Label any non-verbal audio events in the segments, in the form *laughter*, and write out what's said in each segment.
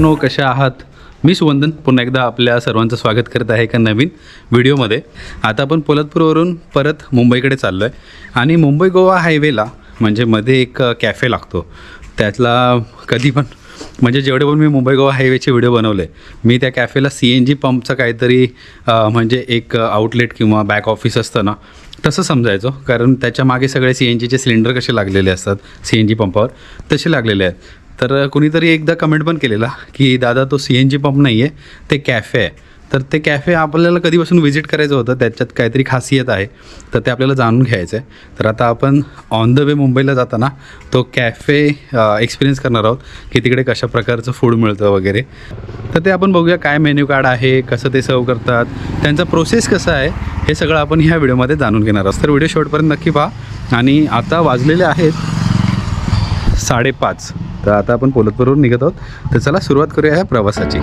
मित्रांनो कशा आहात? मी सुवंदन पुन्हा एकदा आपल्या सर्वांचं स्वागत करत आहे एका नवीन व्हिडिओमध्ये. आता आपण पोलादपूरवरून परत मुंबईकडे चाललो आहे आणि मुंबई गोवा हायवेला म्हणजे मध्ये एक कॅफे लागतो. त्यातला कधी पण म्हणजे जेवढे पण मी मुंबई गोवा हायवेचे व्हिडिओ बनवले मी त्या कॅफेला सी एन जी पंपचं काहीतरी म्हणजे एक आउटलेट किंवा बॅक ऑफिस असतं ना तसं समजायचो. कारण त्याच्यामागे सगळे सी एन जीचे सिलेंडर कसे लागलेले असतात सी एन जी पंपावर तसे लागलेले आहेत. तर कुणीतरी एकदा कमेंट पण केलेला की दादा तो सी एन जी पंप नाही आहे ते कॅफे आहे. तर ते कॅफे आपल्याला कधीपासून व्हिजिट करायचं होतं त्याच्यात काहीतरी खासियत आहे तर ते आपल्याला जाणून घ्यायचं आहे. तर आता आपण ऑन द वे मुंबईला जाताना तो कॅफे एक्सपिरियन्स करणार आहोत की तिकडे कशा प्रकारचं फूड मिळतं वगैरे. तर ते आपण बघूया काय मेन्यू कार्ड आहे कसं ते सर्व करतात त्यांचा प्रोसेस कसा आहे हे सगळं आपण ह्या व्हिडिओमध्ये जाणून घेणार आहोत. तर व्हिडिओ शेवटपर्यंत नक्की पहा. आणि आता वाजलेले आहेत साडेपाच. तर आता आपण पोलतपूरवरून निघत आहोत. तर चला सुरुवात करूया ह्या प्रवासाची.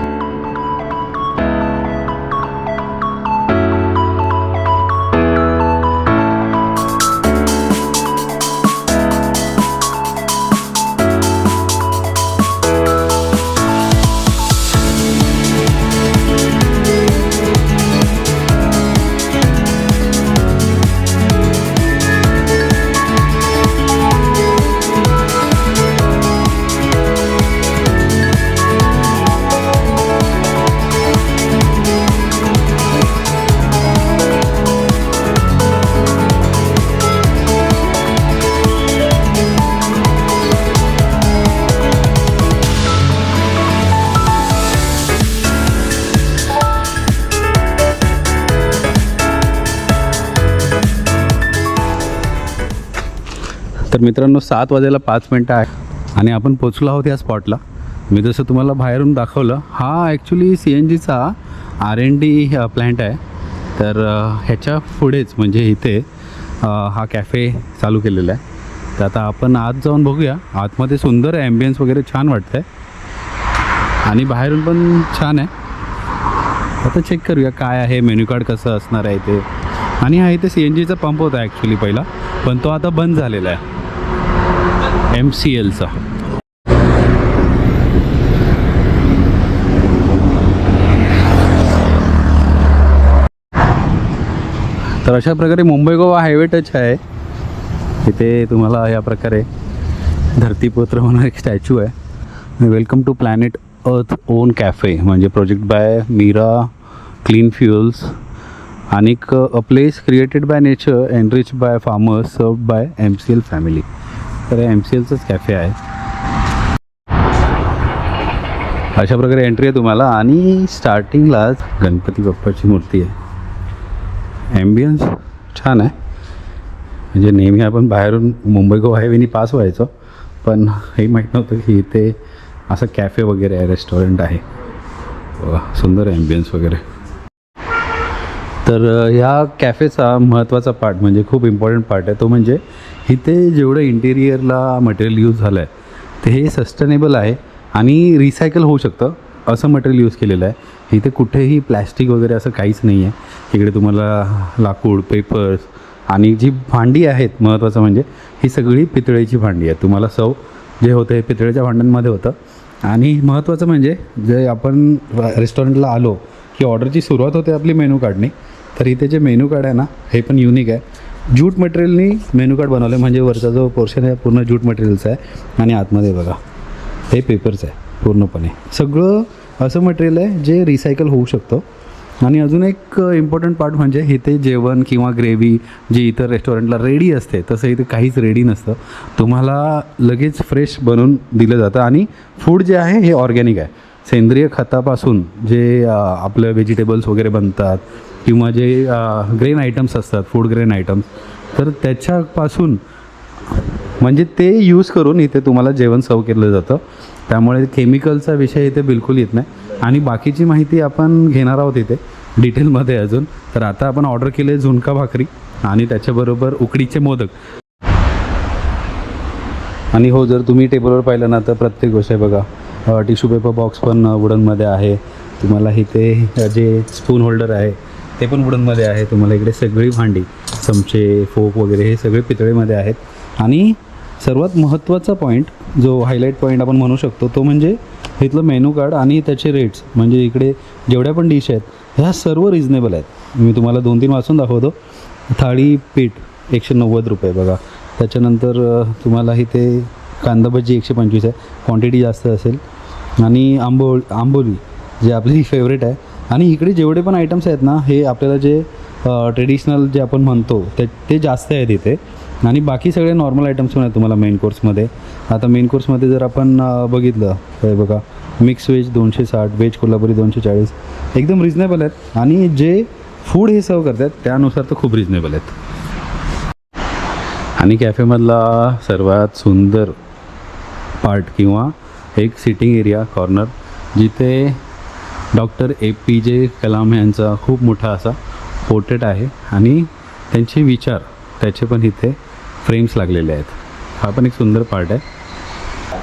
तर मित्रांनो सात वाजायला पाच मिनटं आहे. आणि आपण पोचलो आहोत या स्पॉटला मी जसं तुम्हाला बाहेरून दाखवलं हा ॲक्च्युली सी एन जीचा आर एन डी प्लॅन्ट आहे. तर ह्याच्या पुढेच म्हणजे इथे हा कॅफे चालू केलेला आहे. तर आता आपण आत जाऊन बघूया. आतमध्ये सुंदर ॲम्बियन्स वगैरे छान वाटतं आहे आणि बाहेरून पण छान आहे. आता चेक करूया काय आहे मेन्यू कार्ड कसं असणार आहे ते आणि हा इथे सी एन जीचा पंप होता ॲक्च्युली पहिला. पण तो आता बंद झालेला आहे. एम सी एलचा तर अशा प्रकारे मुंबई गोवा हायवे टच आहे. तिथे तुम्हाला या प्रकारे धरतीपुत्र म्हणून एक स्टॅच्यू आहे. Welcome to planet earth own cafe म्हणजे project by Meera clean fuels आणि a place created by nature enrich by farmers सर्व by M C L family. तर एम सी एलचंच कॅफे आहे. अशा प्रकारे एंट्री आहे तुम्हाला आणि स्टार्टिंगलाच गणपती बाप्पाची मूर्ती आहे. ॲम्बियन्स छान आहे. म्हणजे नेहमी आपण बाहेरून मुंबई गोवा हायवेनी पास व्हायचो पण हे माहीत नव्हतं की इथे असं कॅफे वगैरे आहे रेस्टॉरंट आहे. सुंदर ॲम्बियन्स वगैरे. तर ह्या कॅफेचा महत्त्वाचा पार्ट म्हणजे खूप इम्पॉर्टंट पार्ट आहे तो म्हणजे इथे जेवढं इंटेरियरला मटेरियल यूज झालं आहे ते हे सस्टेनेबल आहे आणि रिसायकल होऊ शकतं असं मटेरियल यूज केलेलं आहे. इथे कुठेही प्लॅस्टिक वगैरे असं काहीच नाही आहे इकडे तुम्हाला लाकूड पेपर्स आणि जी भांडी आहेत महत्त्वाचं म्हणजे ही सगळी पितळेची भांडी आहे तुम्हाला सव जे होतं हे पितळेच्या भांड्यांमध्ये होतं. आणि महत्त्वाचं म्हणजे जे आपण रेस्टॉरंटला आलो की ऑर्डरची सुरुवात होते आपली मेनू कार्डनी तर इथे जे मेनू कार्ड आहे ना हे पण युनिक आहे. ज्यूट मटेरियलनी मेनू कार्ड बनवलं आहे म्हणजे वरचा जो पोर्शन आहे पूर्ण ज्यूट मटेरियलचा आहे. आणि आतमध्ये बघा हे पेपरचं आहे पूर्णपणे. सगळं असं मटेरियल आहे जे रिसायकल होऊ शकतं. आणि अजून एक इम्पॉर्टंट पार्ट म्हणजे इथे जेवण किंवा ग्रेव्ही जी इतर रेस्टॉरंटला रेडी असते तसं इथे काहीच रेडी नसतं. तुम्हाला लगेच फ्रेश बनवून दिलं जातं. आणि फूड जे आहे हे ऑर्गॅनिक आहे. सेंद्रिय खतापासून जे आपलं व्हेजिटेबल्स वगैरे बनतात किंवा जे ग्रेन आयटम्स असतात फूड ग्रेन आयटम्स तर त्याच्यापासून म्हणजे ते यूज करून इथे तुम्हाला जेवण सर्व केलं जातं. त्यामुळे केमिकलचा विषय इथे बिलकुल येत नाही. आणि बाकीची माहिती आपण घेणार आहोत इथे डिटेलमध्ये अजून. तर आता आपण ऑर्डर केले झुणका भाकरी आणि त्याच्याबरोबर उकडीचे मोदक. आणि हो जर तुम्ही टेबलवर पाहिलं ना तर प्रत्येक गोष्ट आहे बघा. टिश्यू पेपर बॉक्स पण वुडनमध्ये आहे. तुम्हाला इथे जे स्पून होल्डर आहे ते पण वुडनमध्ये आहे. तुम्हाला इकडे सगळी भांडी चमचे फोक वगैरे हे सगळे पितळेमध्ये आहेत. आणि सर्वात महत्त्वाचा पॉईंट जो हायलाईट पॉईंट आपण म्हणू शकतो तो म्हणजे इथलं मेनू कार्ड आणि त्याचे रेट्स म्हणजे इकडे जेवढ्या पण डिश आहेत ह्या सर्व रिजनेबल आहेत. मी तुम्हाला दोन तीन वाचून दाखवतो. थाळी पीठ एकशे नव्वद रुपये बघा. त्याच्यानंतर तुम्हाला इथे कांदा भजी एकशे पंचवीस आहे. क्वांटिटी जास्त असेल. आणि आंबो आंबोली जे आपली *laughs* फेवरेट आहे आणि इकडे जेवढे पण आयटम्स आहेत ना हे आपल्याला जे ट्रेडिशनल जे आपण म्हणतो ते ते जास्त आहेत इथे. आणि बाकी सगळे नॉर्मल आयटम्स पण आहेत तुम्हाला मेन कोर्समध्ये आता मेन कोर्समध्ये जर आपण बघितलं तर बघा मिक्स व्हेज दोनशे साठ व्हेज कोल्हापुरी दोनशे चाळीस एकदम रिजनेबल आहेत. आणि जे फूड हे सर्व करतात त्यानुसार तर खूप रिजनेबल आहेत. आणि कॅफेमधला सर्वात सुंदर पार्ट किंवा एक सिटिंग एरिया कॉर्नर जिथे doctor A P J Kalam यांचा खूप मोठा असा पोर्ट्रेट आहे आणि त्यांचे विचार त्याचे पण इथे फ्रेम्स लागलेले आहेत. हा पण एक सुंदर पार्ट आहे.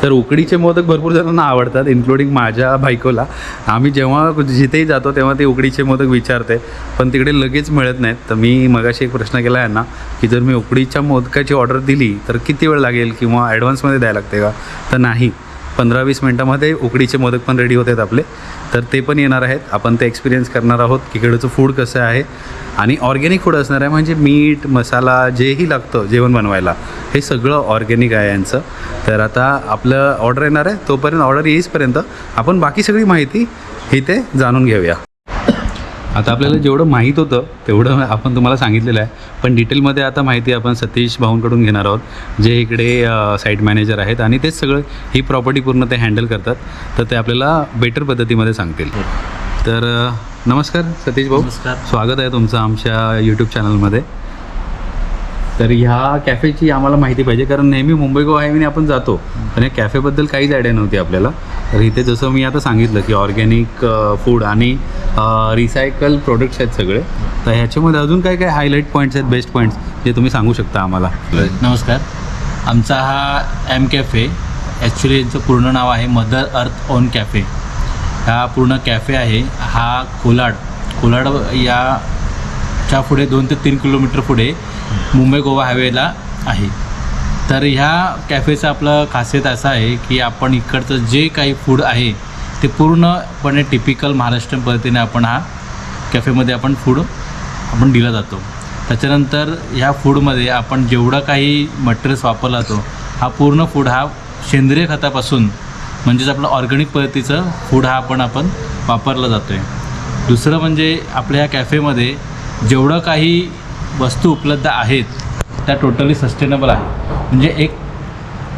तर उकडीचे मोदक भरपूर जणांना आवडतात इन्क्लुडिंग माझ्या बायकोला. आम्ही जेव्हा जिथेही जातो तेव्हा ते उकडीचे मोदक विचारते पण तिकडे लगेच मिळत नाहीत. तर मी मगाशी एक प्रश्न केला आहे ना की जर मी उकडीच्या मोदकाची ऑर्डर दिली तर किती वेळ लागेल किंवा ॲडव्हान्समध्ये द्यायला लागते का? तर नाही. पंधरा वीस मिनटामध्ये उकडीचे मोदक पण रेडी होत आहेत आपले. तर ते पण येणार आहेत. आपण ते एक्सपिरियन्स करणार आहोत की इकडचं फूड कसं आहे. आणि ऑर्गॅनिक फूड असणार आहे म्हणजे मीठ मसाला जेही लागतं जेवण बनवायला हे सगळं ऑर्गॅनिक आहे यांचं. तर आता आपलं ऑर्डर येणार आहे. तोपर्यंत ऑर्डर येईसपर्यंत आपण बाकी सगळी माहिती इथे जाणून घेऊया. आता आपल्याला जेवढं माहीत होतं तेवढं आपण तुम्हाला सांगितलेलं आहे. पण डिटेलमध्ये आता माहिती आपण सतीश भाऊंकडून घेणार आहोत जे इकडे साईट मॅनेजर आहेत आणि तेच सगळं ही प्रॉपर्टी पूर्ण ते हँडल करतात. तर ते आपल्याला बेटर पद्धतीमध्ये सांगतील. तर अ, नमस्कार सतीश भाऊ. नमस्कार. स्वागत आहे तुमचं आमच्या यूट्यूब चॅनलमध्ये तर ह्या कॅफेची आम्हाला माहिती पाहिजे कारण नेहमी मुंबई गोवा हायवेने आपण जातो. पण या कॅफेबद्दल काहीच आयडिया नव्हती आपल्याला. तर इथे जसं मी आता सांगितलं की ऑर्गॅनिक फूड आणि रिसायकल प्रोडक्ट्स आहेत सगळे. तर ह्याच्यामध्ये अजून काय काय हायलाईट पॉईंट्स आहेत बेस्ट पॉईंट्स जे तुम्ही सांगू शकता आम्हाला? नमस्कार. आमचा हा एम कॅफे ॲक्च्युली यांचं पूर्ण नाव आहे मदर अर्थ ओन कॅफे हा पूर्ण कॅफे आहे. हा कोलाड कोलाड या च्या पुढे दोन ते तीन किलोमीटर पुढे मुंबई गोवा हायवेला आहे. तर ह्या कॅफेचं आपलं खासियत असं आहे की आपण इकडचं जे काही फूड आहे ते पूर्णपणे टिपिकल महाराष्ट्रीयन पद्धतीने आपण हा कॅफेमध्ये आपण फूड आपण दिला जातो. त्याच्यानंतर ह्या फूडमध्ये आपण जेवढं काही मटेरियल्स वापरला जातो हा पूर्ण फूड हा सेंद्रिय खतापासून म्हणजेच आपलं ऑर्गॅनिक पद्धतीचं फूड हा आपण आपण वापरला जातो आहे दुसरं म्हणजे आपल्या ह्या कॅफेमध्ये जेवढं काही वस्तू उपलब्ध आहेत त्या टोटली सस्टेनेबल आहे म्हणजे एक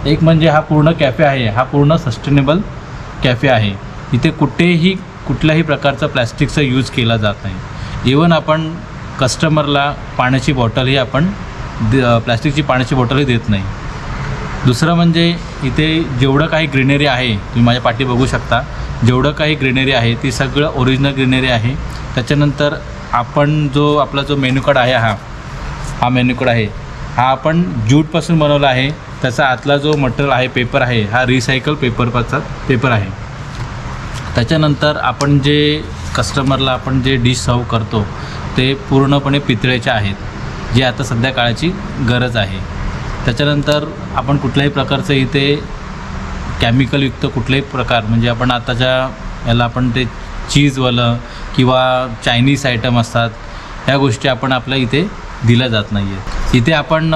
एक म्हणजे हा पूर्ण कॅफे आहे हा पूर्ण सस्टेनेबल कॅफे आहे. इथे कुठेही कुठल्याही प्रकारचा प्लॅस्टिकचा यूज केला जात नाही. इवन आपण कस्टमरला पाण्याची बॉटलही आपण द- प्लॅस्टिकची पाण्याची बॉटलही देत नाही. दुसरं म्हणजे इथे जेवढं काही ग्रीनरी आहे तुम्ही माझ्या पाठी बघू शकता जेवढं काही ग्रीनरी आहे ती सगळं ओरिजिनल ग्रीनरी आहे. त्याच्यानंतर आपण जो आपला जो मेन्यू कार्ड आहे हा हा मेन्यू कार्ड आहे हा आपण ज्यूटपासून बनवला आहे. त्याचा आतला जो मटेरियल आहे पेपर आहे हा रिसायकल पेपरचा पेपर आहे. त्याच्यानंतर आपण जे कस्टमरला आपण जे डिश सर्व करतो ते पूर्णपणे पितळेचे आहेत जे आता सध्या काळाची गरज आहे. त्याच्यानंतर आपण कुठल्याही प्रकारचं इथे केमिकलयुक्त कुठलेही प्रकार म्हणजे आपण आताच्या याला आपण ते चीजवालं किंवा चायनीज आयटम असतात ह्या गोष्टी आपण आपल्या इथे दिल्या जात नाही आहेत इथे आपण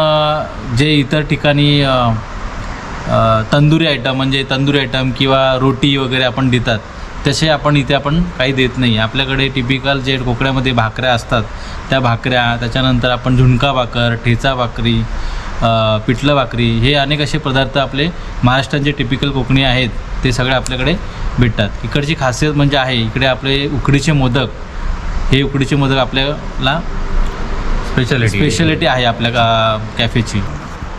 जे इतर ठिकाणी तंदुरी आयटम म्हणजे तंदुरी आयटम किंवा रोटी वगैरे आपण देतात तसे आपण इथे आपण काही देत नाही. आपल्याकडे टिपिकल जे कोकड्यामध्ये भाकऱ्या असतात त्या भाकऱ्या त्याच्यानंतर आपण झुणका भाकर ठेचा भाकरी पिठलं भाकरी हे अनेक असे पदार्थ आपले महाराष्ट्रात जे टिपिकल कोकणी आहेत ते सगळे आपल्याकडे भेटतात. इकडची खासियत म्हणजे आहे इकडे आपले उकडीचे मोदक हे उकडीचे मोदक आपल्याला स्पेशालिटी स्पेशालिटी आहे आपल्या का कॅफेची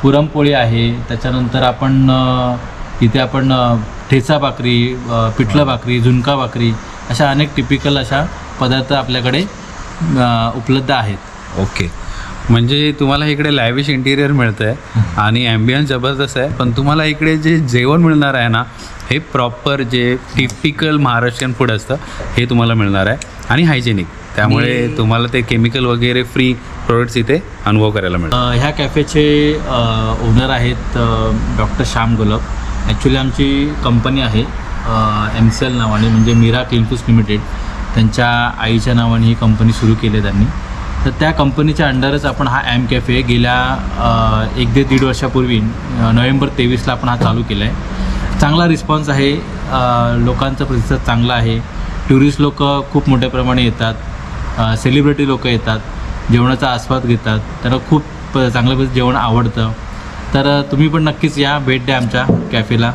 पुरणपोळी आहे त्याच्यानंतर आपण इथे आपण ठेचा भाकरी पिठलं भाकरी झुणका भाकरी अशा अनेक टिपिकल अशा पदार्थ आपल्याकडे उपलब्ध आहेत. ओके म्हणजे तुम्हाला इकडे लॅविश इंटिरियर मिळतं आहे आणि ॲम्बियन्स जबरदस्त आहे. पण तुम्हाला इकडे जे जेवण मिळणार आहे ना हे प्रॉपर जे टिपिकल महाराष्ट्रीयन फूड असतं हे तुम्हाला मिळणार आहे. आणि हायजेनिक त्यामुळे तुम्हाला ते केमिकल वगैरे फ्री प्रोडक्ट्स इथे अनुभव करायला मिळतात. ह्या कॅफेचे ओनर आहेत डॉक्टर श्याम गुलाब ॲक्च्युली आमची कंपनी आहे एम सी एल नावाने म्हणजे मीरा क्लीन फूड्स लिमिटेड त्यांच्या आईच्या नावाने ही कंपनी सुरू केली आहे त्यांनी. तर त्या कंपनीच्या अंडरच आपण हा ॲम कॅफे गेल्या एक ते दीड वर्षापूर्वी नोव्हेंबर तेवीसला आपण हा चालू केला आहे चांगला रिस्पॉन्स आहे. लोकांचा प्रतिसाद चांगला आहे. टुरिस्ट लोक खूप मोठ्या प्रमाणे येतात. सेलिब्रिटी लोक येतात. जेवणाचा आस्वाद घेतात. त्यांना खूप प- चांगलं जेवण आवडतं. तर तुम्ही पण नक्कीच या. भेट द्या आमच्या कॅफेला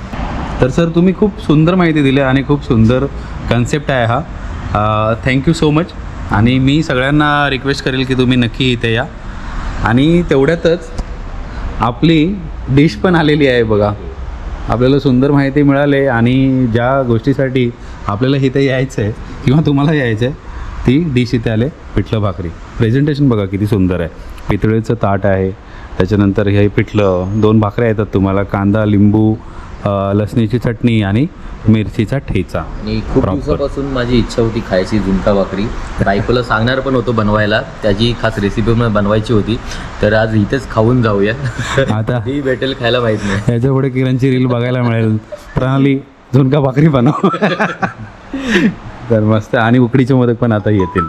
तर सर तुम्ही खूप सुंदर माहिती दिली आणि खूप सुंदर कन्सेप्ट आहे हा. थँक्यू सो मच आणि मी सगळ्यांना रिक्वेस्ट करेल की तुम्ही नक्की इथे या. आणि तेवढ्यातच आपली डिश पण आलेली आहे बघा. आपल्याला सुंदर माहिती मिळाली आणि ज्या गोष्टीसाठी आपल्याला इथे यायचं आहे किंवा तुम्हाला यायचं आहे ती डिश इथे आले पिठलं भाकरी. प्रेझेंटेशन बघा किती सुंदर आहे. पितळेचं ताट आहे. त्याच्यानंतर हे पिठलं दोन भाकऱ्या येतात तुम्हाला कांदा लिंबू लसणीची चटणी आणि मिरचीचा ठेचा. आणि खूप Proper. दिवसापासून माझी इच्छा होती खायची झुणका भाकरी. बायकोला सांगणार पण होतो बनवायला. त्याची खास रेसिपी मला बनवायची होती. तर आज इथेच खाऊन जाऊया आता *laughs* ती भेटेल खायला माहीत नाही. याच्यापुढे किरणची रील बघायला मिळेल. प्रणाली झुणका भाकरी बनव. तर मस्त. आणि उकडीचे मोदक पण आता येतील.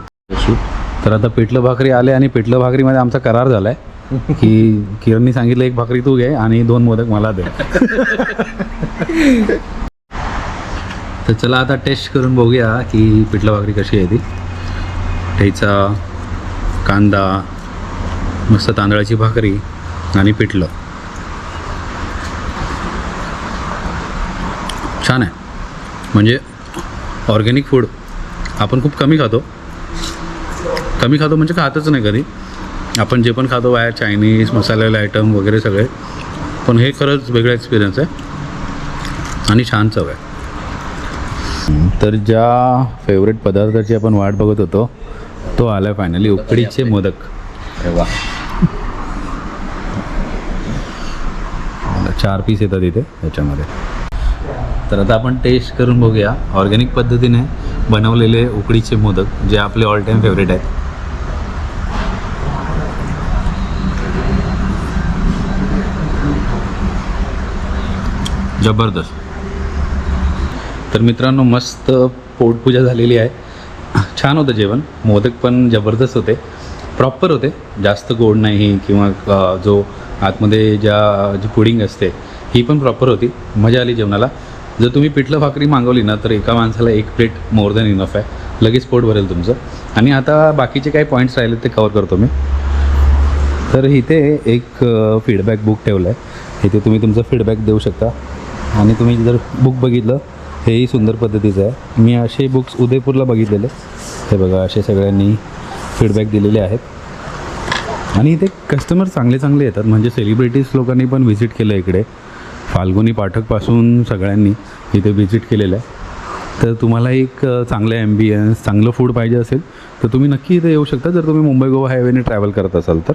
तर आता पिठलं भाकरी आले आणि पिठलं भाकरीमध्ये आमचा करार झाला आहे की किरणनी सांगितलं एक भाकरी तू घे आणि दोन मोदक मला दे. तर चला आता टेस्ट करून बघूया की पिठलं भाकरी कशी आहे ती. ठेचा कांदा मस्त तांदळाची भाकरी आणि पिठलं. छान आहे. म्हणजे ऑर्गॅनिक फूड आपण खूप कमी खातो. कमी खातो म्हणजे खातच नाही कधी. आपण जे पण खातो बाहेर चायनीज मसालेले आयटम वगैरे सगळे. पण हे खरंच वेगळं एक्सपिरियन्स आहे. आणि छान चव आहे. तर ज्या फेवरेट पदार्थाची आपण वाट बघत होतो तो आला फायनली उकडीचे मोदक. चार पीस येतात इथे याच्यामध्ये तर आता आपण टेस्ट करून बघूया. ऑर्गॅनिक पद्धतीने बनवलेले उकडीचे मोदक जे आपले ऑल टाईम फेवरेट आहेत. जबरदस्त. तर मित्रांनो मस्त पोटपूजा झालेली आहे. छान होतं जेवण. मोदक पण जबरदस्त होते. प्रॉपर होते. जास्त गोड नाही किंवा जो आतमध्ये ज्या जी पुडिंग असते ही पण प्रॉपर होती. मजा आली जेवणाला. जर तुम्ही पिठलं भाकरी मागवली ना तर एका माणसाला एक प्लेट मोर दॅन इनफ आहे. लगेच पोट भरेल तुमचं. आणि आता बाकीचे काही पॉईंट्स राहिले ते कवर करतो मी. तर इथे एक फीडबॅक बुक ठेवलं आहे इथे तुम्ही तुमचं फीडबॅक देऊ शकता. आणि तुम्ही जर बुक बघितलं हेही सुंदर पद्धतीचं आहे. मी असे बुक्स उदयपूरला बघितलेले. हे बघा असे सगळ्यांनी फीडबॅक दिलेले आहेत. आणि इथे कस्टमर चांगले चांगले येतात. म्हणजे सेलिब्रिटीज लोकांनी पण व्हिजिट केलं आहे इकडे. फाल्गुनी पाठकपासून सगळ्यांनी इथे व्हिजिट केलेलं आहे. तर तुम्हाला एक चांगलं ॲम्बियन्स चांगलं फूड पाहिजे असेल तर तुम्ही नक्की इथे येऊ शकता. जर तुम्ही मुंबई गोवा हायवेने ट्रॅव्हल करत असाल तर.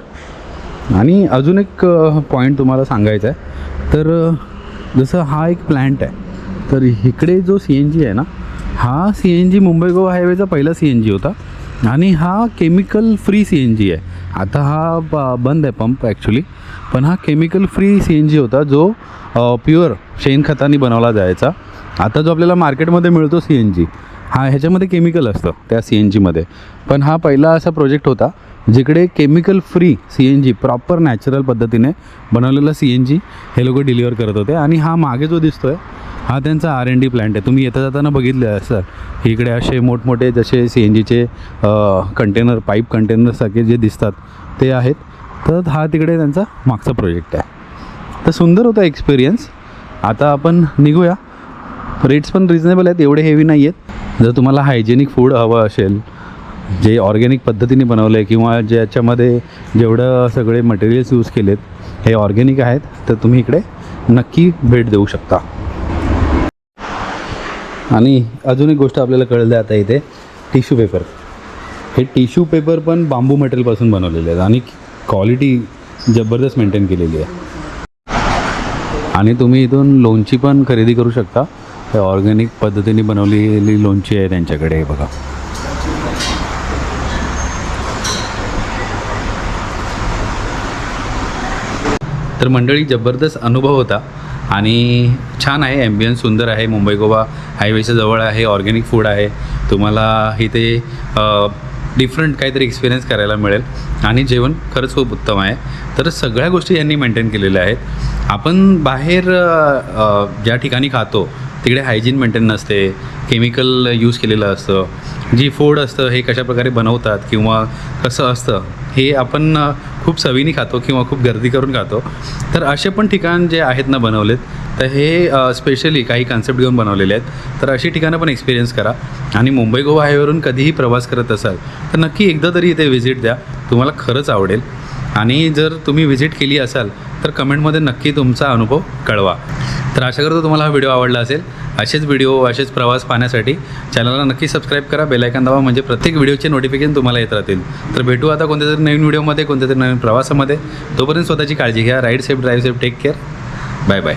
आणि अजून एक पॉईंट तुम्हाला सांगायचा आहे. तर जसं हा एक प्लॅन्ट आहे. तर इकडे जो सी एन जी आहे ना हा C N G Mumbai Goa हायवेचा पहिला सी एन जी होता. आणि हा chemical free C N G आहे. आता हा बंद आहे पंप ॲक्च्युली पण हा chemical free C N G होता जो प्युअर शेणखताने बनवला जायचा. आता जो आपल्याला मार्केटमध्ये मिळतो सी एन जी हा ह्याच्यामध्ये केमिकल असतं त्या सी एन जीमध्ये पण हा पहिला असा प्रोजेक्ट होता. जिकडे chemical free C N G proper natural पद्धतीने बनवलेला सी एन जी हे लोक डिलिव्हर करत होते. आणि हा मागे जो दिसतो आहे हा त्यांचा आर एन डी प्लॅन्ट आहे. तुम्ही येता जाताना बघितलं आहे सर इकडे असे मोठमोठे जसे सी एन जीचे कंटेनर पाईप कंटेनरसारखे जे दिसतात ते आहेत. तर हा तिकडे त्यांचा मागचा प्रोजेक्ट आहे. तर सुंदर होता एक्सपिरियन्स आता आपण निघूया. रेट्स पण रिजनेबल आहेत एवढे हेवी नाही आहेत जर तुम्हाला हायजेनिक फूड हवं असेल जे ऑर्गॅनिक पद्धतीने बनवलं आहे किंवा ज्याच्यामध्ये जेवढं सगळे मटेरियल्स यूज केलेत हे ऑर्गॅनिक आहेत तर तुम्ही इकडे नक्की भेट देऊ शकता. आणि अजून एक गोष्ट आपल्याला कळलं आता इथे टिश्यू पेपर हे टिश्यू पेपर पण बांबू मटेरियलपासून बनवलेले आहेत आणि क्वालिटी जबरदस्त मेंटेन केलेली आहे. आणि तुम्ही इथून लोणची पण खरेदी करू शकता. हे ऑर्गॅनिक पद्धतीने बनवलेली लोणची आहे त्यांच्याकडे बघा. तर मंडळी जबरदस्त अनुभव होता. आणि छान आहे ॲम्बियन्स सुंदर आहे. मुंबई गोवा हायवेच्या जवळ आहे ऑर्गॅनिक फूड आहे. तुम्हाला इथे डिफरंट काहीतरी एक्सपिरियन्स करायला मिळेल. आणि जेवण खरंच खूप उत्तम आहे. तर सगळ्या गोष्टी यांनी मेंटेन केलेल्या आहेत. आपण बाहेर ज्या ठिकाणी खातो तिकडे हायजीन मेंटेन नसते केमिकल यूज केलेलं असतं. जी फूड असतं हे कशाप्रकारे बनवतात किंवा कसं असतं हे आपण खूप सवीनी खातो किंवा खूप गर्दी करून खातो. तर असे पण ठिकाण जे आहेत ना बनवलेत तर हे स्पेशली काही कन्सेप्ट घेऊन बनवलेले आहेत. तर अशी ठिकाणं पण एक्सपिरियन्स करा. आणि मुंबई गोवा हायवेवरून कधीही प्रवास करत असाल तर नक्की एकदा तरी इथे व्हिजिट द्या. तुम्हाला खरंच आवडेल. आणि जर तुम्ही व्हिजिट केली असाल तर कमेंटमध्ये नक्की तुमचा अनुभव कळवा. तर आशा करतो तुम्हाला हा व्हिडिओ आवडला असेल. असेच व्हिडिओ असेच प्रवास पाहण्यासाठी चॅनलला नक्की सबस्क्राईब करा. बेलायकन दावा म्हणजे प्रत्येक व्हिडिओचे नोटिफिकेशन तुम्हाला येत राहतील. तर भेटू आता कोणत्या तरी नवीन व्हिडिओमध्ये कोणत्या तरी नवीन प्रवासामध्ये. तोपर्यंत स्वतःची काळजी घ्या. Ride safe drive safe take care bye bye